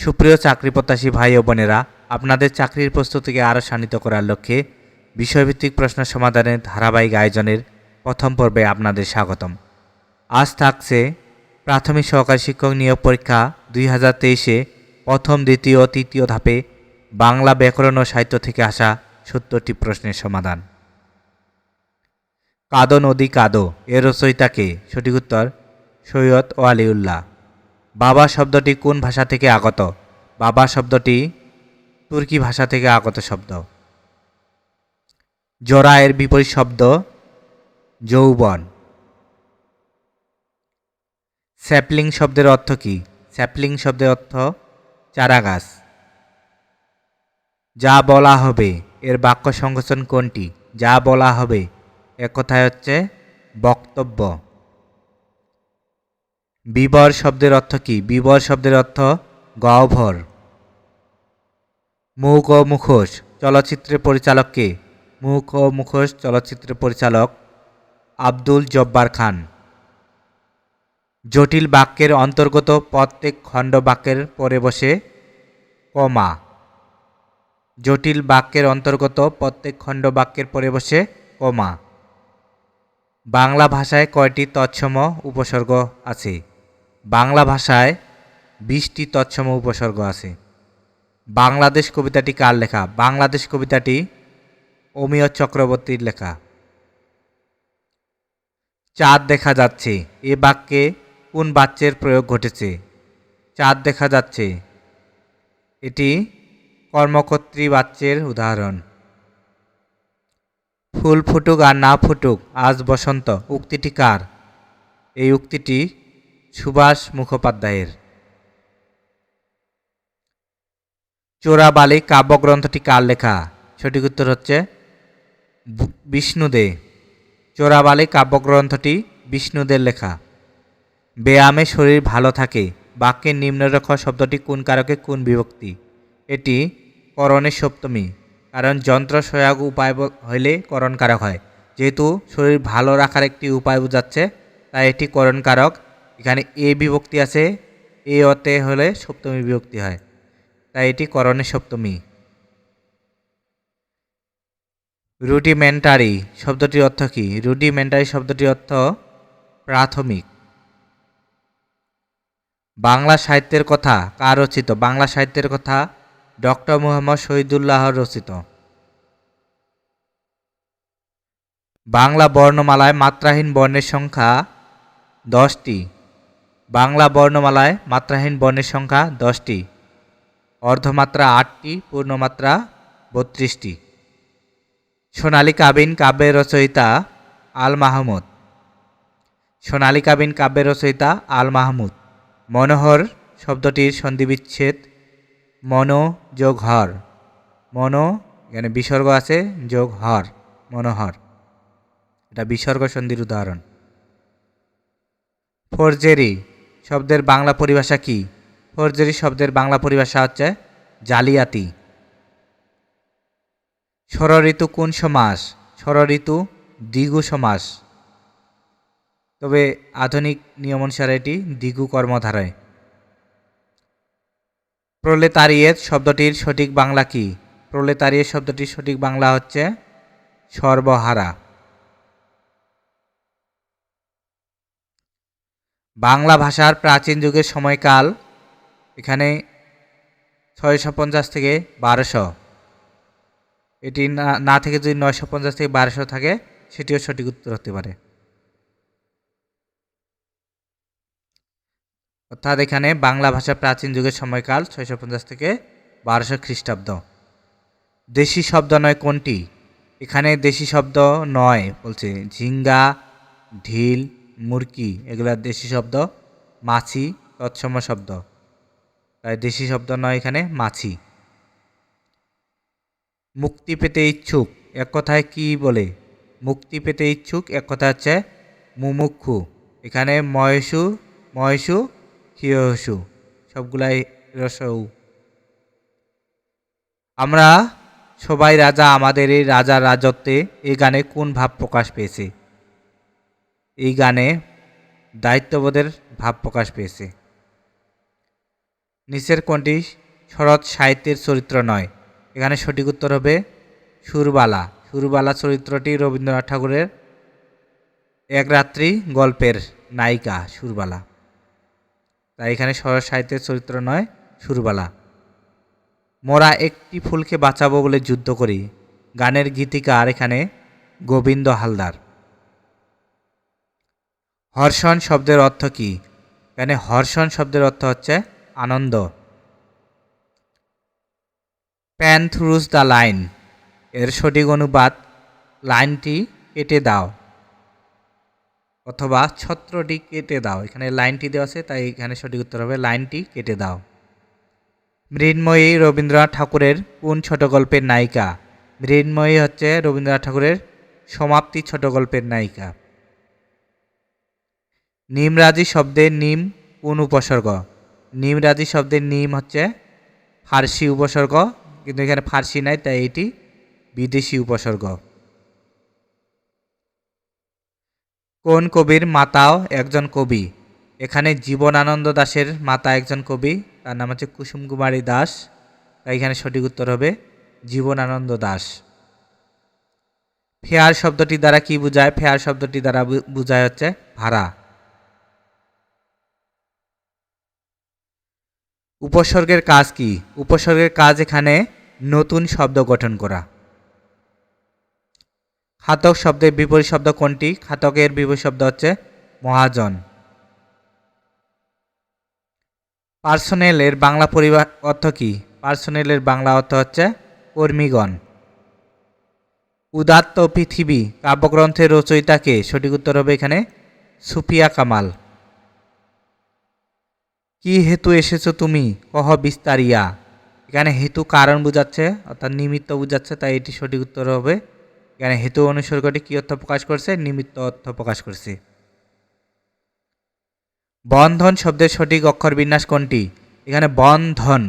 সুপ্রিয় চাকরি প্রত্যাশী ভাই ও বোনেরা, আপনাদের চাকরির প্রস্তুতিকে আরও শানিত করার লক্ষ্যে বিষয়ভিত্তিক প্রশ্ন সমাধানের ধারাবাহিক আয়োজনের প্রথম পর্বে আপনাদের স্বাগতম। আজ থাকছে প্রাথমিক সহকারী শিক্ষক নিয়োগ পরীক্ষা দুই হাজার তেইশে প্রথম, দ্বিতীয় ও তৃতীয় ধাপে বাংলা ব্যাকরণ ও সাহিত্য থেকে আসা সত্তরটি প্রশ্নের সমাধান। কাদো নদী কাদো, এর রচয়িতাকে সঠিক উত্তর সৈয়দ ও আলিউল্লাহ বাবা শব্দটি কোন ভাষা থেকে আগত? বাবা শব্দটি তুর্কি ভাষা থেকে আগত শব্দ। জরা এর বিপরীত শব্দ যৌবন। স্যাপলিং শব্দের অর্থ কি? স্যাপলিং শব্দের অর্থ চারাগাছ। যা বলা হবে, এর বাক্য সংকোচন কোনটি? যা বলা হবে এক কথায় হচ্ছে বক্তব্য। বিবর শব্দের অর্থ কি? বিবর শব্দের অর্থ গহ্বর মুখ ও মুখোশ চলচ্চিত্রের পরিচালক কে? মুখ ও মুখোশ চলচ্চিত্রের পরিচালক আব্দুল জব্বার খান। জটিল বাক্যের অন্তর্গত প্রত্যেক খণ্ড বাক্যের পরে বসে কমা। জটিল বাক্যের অন্তর্গত প্রত্যেক খণ্ড বাক্যের পরে বসে কমা। বাংলা ভাষায় কয়টি তৎসম উপসর্গ আছে? বাংলা ভাষায় বিশটি তৎসম উপসর্গ আছে। বাংলাদেশ কবিতাটি কার লেখা? বাংলাদেশ কবিতাটি অমিয় চক্রবর্তীর লেখা। চাঁদ দেখা যাচ্ছে, এ বাক্যে কোন বাচ্যের প্রয়োগ ঘটেছে? চাঁদ দেখা যাচ্ছে, এটি কর্মকর্ত্রী বাচ্যের উদাহরণ। ফুল ফুটুক আর না ফুটুক, আজ বসন্ত, উক্তিটি কার? এই উক্তিটি সুভাষ মুখোপাধ্যায়ের। চোরাবালি কাব্যগ্রন্থটি কার লেখা? সঠিক উত্তর হচ্ছে বিষ্ণুদে। চোরাবালি কাব্যগ্রন্থটি বিষ্ণুদের লেখা। ব্যায়ামে শরীর ভালো থাকে। বাক্যের নিম্নরেখ শব্দটি কোন কারকে কোন বিভক্তি? এটি করণের সপ্তমী, কারণ যন্ত্র সহায়ক উপায় হইলে করণ কারক হয়। যেহেতু শরীর ভালো রাখার একটি উপায় বোঝাচ্ছে, তাই এটি করণ কারক এখানে এ বিভক্তি আছে, এ অতে হলে সপ্তমী বিভক্তি হয়। তাই এটি করণের সপ্তমী। রুডিমেন্টারি শব্দটির অর্থ কী? রুডিমেন্টারি শব্দটির অর্থ প্রাথমিক। বাংলা সাহিত্যের কথা কার রচিত? বাংলা সাহিত্যের কথা ডক্টর মুহাম্মদ শহীদুল্লাহ রচিত। বাংলা বর্ণমালায় মাত্রাহীন বর্ণের সংখ্যা দশটি। বাংলা বর্ণমালায় মাত্রাহীন বর্ণের সংখ্যা দশটি। অর্ধমাত্রা আটটি, পূর্ণমাত্রা বত্রিশটি। সোনালী কাবিন কাব্যের রচয়িতা আল মাহমুদ। সোনালী কাবিন কাব্যের রচয়িতা আল মাহমুদ। মনোহর শব্দটির সন্ধিবিচ্ছেদ মন যোগ হর মন, এখানে বিসর্গ আছে যোগ হর মনোহর। এটা বিসর্গ সন্ধির উদাহরণ। ফোরজেরি শব্দের বাংলা পরিভাষা কি? ফোরজেরি শব্দের বাংলা পরিভাষা হচ্ছে জালিয়াতি। ষড়ঋতু কোন সমাস? ষড়ঋতু দ্বিগু সমাস। তবে আধুনিক নিয়ম অনুসারে এটি দ্বিগু কর্মধারায়। প্রলেতারিয়েত শব্দটির সঠিক বাংলা কি? প্রলেতারিয়েত শব্দটির সঠিক বাংলা হচ্ছে সর্বহারা। বাংলা ভাষার প্রাচীন যুগের সময়কাল এখানে ছয়শো পঞ্চাশ থেকে বারোশো। এটি না না থেকে যদি নয়শো পঞ্চাশ থেকে বারোশো থাকে, সেটিও সঠিক উত্তর হতে পারে। অর্থাৎ এখানে বাংলা ভাষা প্রাচীন যুগের সময়কাল ছয়শো পঞ্চাশ থেকে বারোশো খ্রিস্টাব্দ। দেশি শব্দ নয় কোনটি? এখানে দেশি শব্দ নয়, বলছে ঝিঙ্গা, ঢিল মুরকি, এগুলা দেশি শব্দ। মাছি, তৎসম শব্দ। তাই দেশি শব্দ নয় এখানে, মাছি। মুক্তি পেতে ইচ্ছুক, এক কথায় কি বলে? মুক্তি পেতে ইচ্ছুক, এক কথা হচ্ছে মুমুক্ষু। এখানে ময়সু ময়সু হিয়সু সবগুলাই রসৌ। আমরা সবাই রাজা, আমাদের এই রাজার রাজত্বে এই গানে কোন ভাব প্রকাশ পেয়েছে? এই গানে দায়িত্ববোধের ভাব প্রকাশ পেয়েছে। নিচের কোনটি? শরৎ সাহিত্যের চরিত্র নয়। এখানে সঠিক উত্তর হবে সুরবালা। সুরবালা চরিত্রটি রবীন্দ্রনাথ ঠাকুরের এক রাত্রি গল্পের নায়িকা সুরবালা। তাই এখানে শরৎ সাহিত্যের চরিত্র নয়, সুরবালা। মোরা একটি ফুলকে বাঁচাবো বলে যুদ্ধ করি। গানের গীতিকার এখানে গোবিন্দ হালদার। হর্ষণ শব্দের অর্থ কী? এখানে হর্ষণ শব্দের অর্থ হচ্ছে আনন্দ। Pan throws the line. এর সঠিক অনুবাদ, লাইনটি কেটে দাও। অথবা ছত্রটি কেটে দাও। এখানে লাইনটি দেওয়া আছে, তাই এখানে সঠিক উত্তর হবে, লাইনটি কেটে দাও। মৃন্ময়ী রবীন্দ্রনাথ ঠাকুরের কোন ছোট গল্পের নায়িকা? মৃন্ময়ী হচ্ছে রবীন্দ্রনাথ ঠাকুরের সমাপ্তি ছোট গল্পের নায়িকা। নিমরাজি শব্দের নিম কোন উপসর্গ? নিমরাজি শব্দের নিম হচ্ছে ফার্সি উপসর্গ, কিন্তু এখানে ফার্সি নাই, তাই এটি বিদেশি উপসর্গ। কোন কবির মাতাও একজন কবি? এখানে জীবনানন্দ দাশের মাতা একজন কবি, তার নাম হচ্ছে কুসুম কুমারী দাস। তাই এখানে সঠিক উত্তর হবে জীবনানন্দ দাস। ফেয়ার শব্দটি দ্বারা কি বোঝায়? ফেয়ার শব্দটি দ্বারা বোঝায় হচ্ছে ভাড়া। উপসর্গের কাজ কি? উপসর্গের কাজ এখানে নতুন শব্দ গঠন করা। খাতক শব্দের বিপরীত শব্দ কোনটি? খাতকের বিপরীত শব্দ হচ্ছে মহাজন। পার্সোনেলের বাংলা পরিবার অর্থ কি? পার্সোনেলের বাংলা অর্থ হচ্ছে কর্মীগণ। উদাত্ত পৃথিবী কাব্যগ্রন্থের রচয়িতাকে সঠিক উত্তর হবে এখানে সুফিয়া কামাল। কি হেতু এসেছ তুমি? কহ বিস্তারিয়া। এখানে হেতু কারণ বোঝাচ্ছে, অর্থাৎ নিমিত্ত বোঝাচ্ছে, তাই এটি সঠিক উত্তর হবে। এখানে হেতু অনুসর্গটি কি অর্থ প্রকাশ করছে? নিমিত্ত অর্থ প্রকাশ করছে। বন্ধন শব্দের সঠিক অক্ষর বিন্যাস কোনটি? এখানে বন্ধন,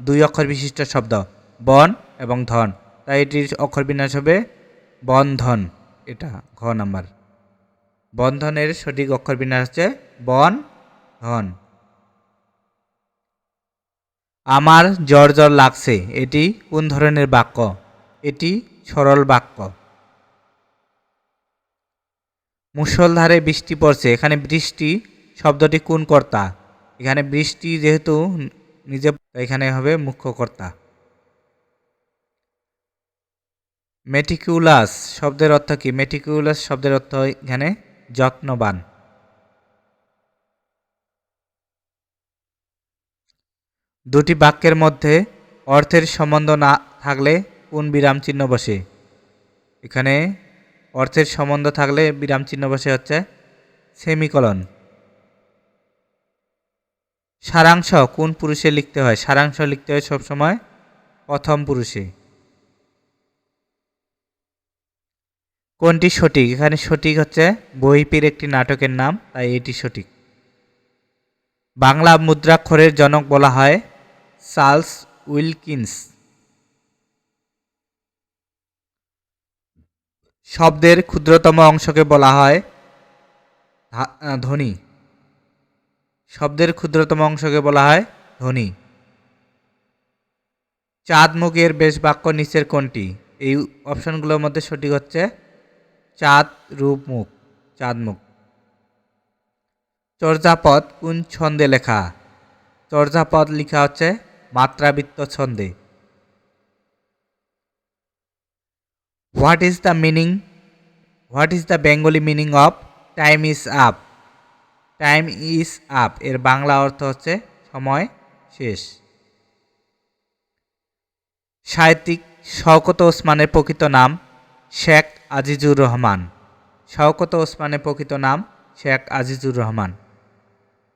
দুই অক্ষর বিশিষ্ট শব্দ, বন এবং ধন। তাই এটির অক্ষর বিন্যাস হবে বন্ধন, এটা ঘ নাম্বার। বন্ধনের সঠিক অক্ষর বিন্যাস হচ্ছে বন, ধন। আমার জ্বর জ্বর লাগছে, এটি কোন ধরনের বাক্য? এটি সরল বাক্য। মুষলধারে বৃষ্টি পড়ছে, এখানে বৃষ্টি শব্দটি কোন কর্তা? এখানে বৃষ্টি যেহেতু নিজে এখানে হবে মুখ্য কর্তা। মেটিকুলাস শব্দের অর্থ কি? মেটিকুলাস শব্দের অর্থ এখানে যত্নবান। দুটি বাক্যের মধ্যে অর্থের সম্বন্ধ না থাকলে কোন বিরাম চিহ্ন বসে? এখানে অর্থের সম্বন্ধ থাকলে বিরাম চিহ্ন বসে হচ্ছে সেমিকলন। সারাংশ কোন পুরুষে লিখতে হয়? সারাংশ লিখতে হয় সবসময় প্রথম পুরুষে। কোনটি সঠিক? এখানে সঠিক হচ্ছে বহিপির একটি নাটকের নাম, তাই এটি সঠিক। বাংলা মুদ্রাক্ষরের জনক বলা হয় চার্লস উইলকিন্স শব্দের ক্ষুদ্রতম অংশকে বলা হয় ধ্বনি। শব্দের ক্ষুদ্রতম অংশকে বলা হয় ধ্বনি। চাঁদ মুখের বেশ বাক্য নিচের কোনটি? এই অপশনগুলোর মধ্যে সঠিক হচ্ছে চাঁদ রূপ মুখ চাঁদ মুখ চর্যাপদ কোন ছন্দে লেখা? চর্যাপদ লেখা হচ্ছে মাত্রাবৃত্ত ছন্দে। What is the meaning what is the Bengali meaning of time is up time is up এর বাংলা অর্থ হচ্ছে সময় শেষ। সাহিত্যিক শওকত ওসমানের প্রকৃত নাম শেখ আজিজুর রহমান। শওকত ওসমানের প্রকৃত নাম শেখ আজিজুর রহমান।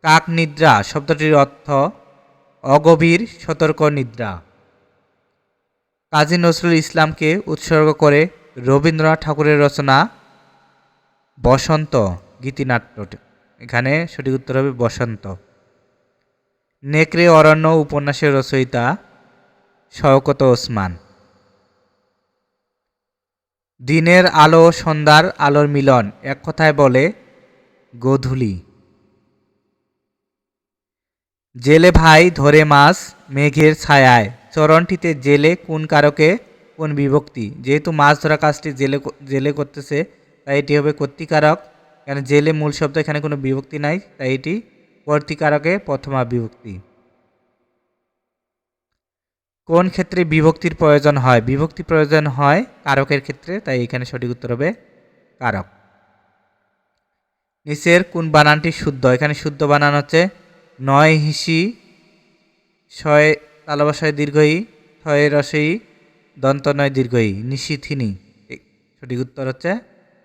কাক নিদ্রা শব্দটির অর্থ অগভীর সতর্ক নিদ্রা। কাজী নজরুল ইসলামকে উৎসর্গ করে রবীন্দ্রনাথ ঠাকুরের রচনা বসন্ত গীতিনাট্য। এখানে সঠিক উত্তর হবে বসন্ত। নেকড়ে অরণ্য উপন্যাসের রচয়িতা শওকত ওসমান। দিনের আলো সন্ধ্যার আলোর মিলন, এক কথায় বলে, গোধূলি। জেলে ভাই ধরে মাছ, মেঘের ছায়ায়। চরণটিতে জেলে কোন কারকে? কোন বিভক্তি? যেহেতু মাছ ধরা কাজটি জেলে জেলে করতেছে, তাই এটি হবে কর্তিকারক। এখানে জেলে মূল শব্দ এখানে কোনো বিভক্তি নাই, তাই এটি কর্তিকারকে প্রথমা বিভক্তি। কোন ক্ষেত্রে বিভক্তির প্রয়োজন হয়? বিভক্তি প্রয়োজন হয় কারকের ক্ষেত্রে, তাই এখানে সঠিক উত্তর হবে কারক। নিচের কোন বানানটি শুদ্ধ? এখানে শুদ্ধ বানান হচ্ছে নয় হিসি, ছয় তালবাসায় দীর্ঘই, ছয় রসই, দন্ত নয় দীর্ঘই, নিশিথিনী। সঠিক উত্তর হচ্ছে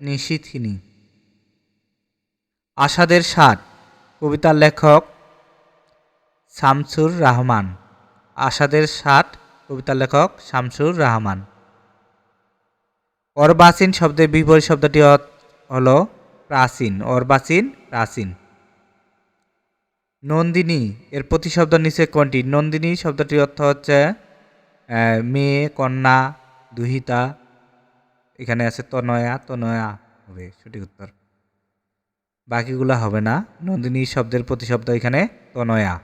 নিশিথিনী। আশাদের ষাট কবিতার লেখক শামসুর রহমান। আশাদের ষাট কবিতার লেখক শামসুর রহমান। অর্বাচীন শব্দের বিপরীত শব্দটি হল প্রাচীন অর্বাচীন প্রাচীন। নন্দিনী, এর প্রতিশব্দ নিচে কোনটি? নন্দিনী শব্দটির অর্থ হচ্ছে মেয়ে, কন্যা, দুহিতা। এখানে আছে তনয়া তনয়া হবে সঠিক উত্তর। বাকিগুলো হবে না। নন্দিনী শব্দের প্রতিশব্দ এখানে তনয়া।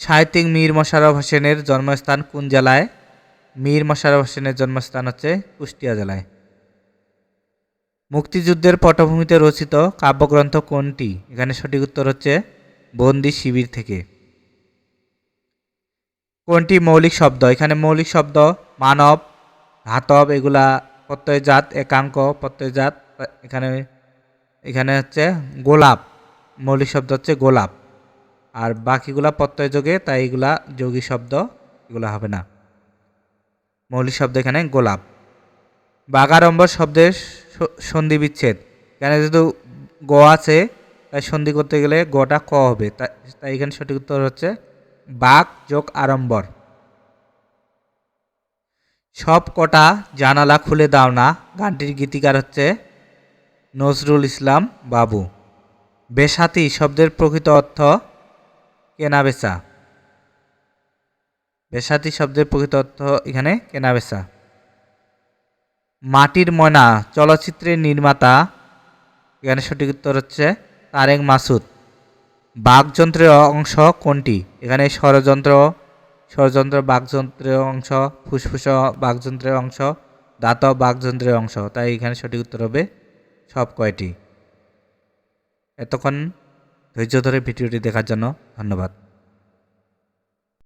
সাহিত্যিক মীর মোশাররফ হোসেনের জন্মস্থান কোন জেলায়? মীর মশারফ হোসেনের জন্মস্থান হচ্ছে কুষ্টিয়া জেলায়। মুক্তিযুদ্ধের পটভূমিতে রচিত কাব্যগ্রন্থ কোনটি? এখানে সঠিক উত্তর হচ্ছে বন্দি শিবির থেকে। কোনটি মৌলিক শব্দ? এখানে মৌলিক শব্দ মানব, ধাতব, এগুলা প্রত্যয়জাত, একাঙ্ক, প্রত্যয়জাত, এখানে এখানে হচ্ছে গোলাপ। মৌলিক শব্দ হচ্ছে গোলাপ। আর বাকিগুলা প্রত্যয়যোগে, তাই এগুলা যৌগিক শব্দ, এগুলা হবে না। মৌলিক শব্দ এখানে গোলাপ। বাগাড়ম্বর শব্দের সন্ধি বিচ্ছেদ। এখানে যেহেতু গ আছে, তাই সন্ধি করতে গেলে গটা ক হবে। তাই এখানে সঠিক উত্তর হচ্ছে বাক যোগ আড়ম্বর। সব কটা জানালা খুলে দাও না। গানটির গীতিকার হচ্ছে নজরুল ইসলাম বাবু। বেসাতি শব্দের প্রকৃত অর্থ কেনাবেচা। বেসাতি শব্দের প্রকৃত অর্থ এখানে কেনাবেচা। মাটির ময়না, চলচ্চিত্রের নির্মাতা, এখানে সঠিক উত্তর হচ্ছে তারেক মাসুদ। বাঘযন্ত্রের অংশ কোনটি? এখানে ষড়যন্ত্র ষড়যন্ত্র বাঘযন্ত্রের অংশ, ফুসফুস বাঘযন্ত্রের অংশ, দাঁত বাঘযন্ত্রের অংশ। তাই এখানে সঠিক উত্তর হবে সব কয়টি। এতক্ষণ ধৈর্য ধরে ভিডিওটি দেখার জন্য ধন্যবাদ।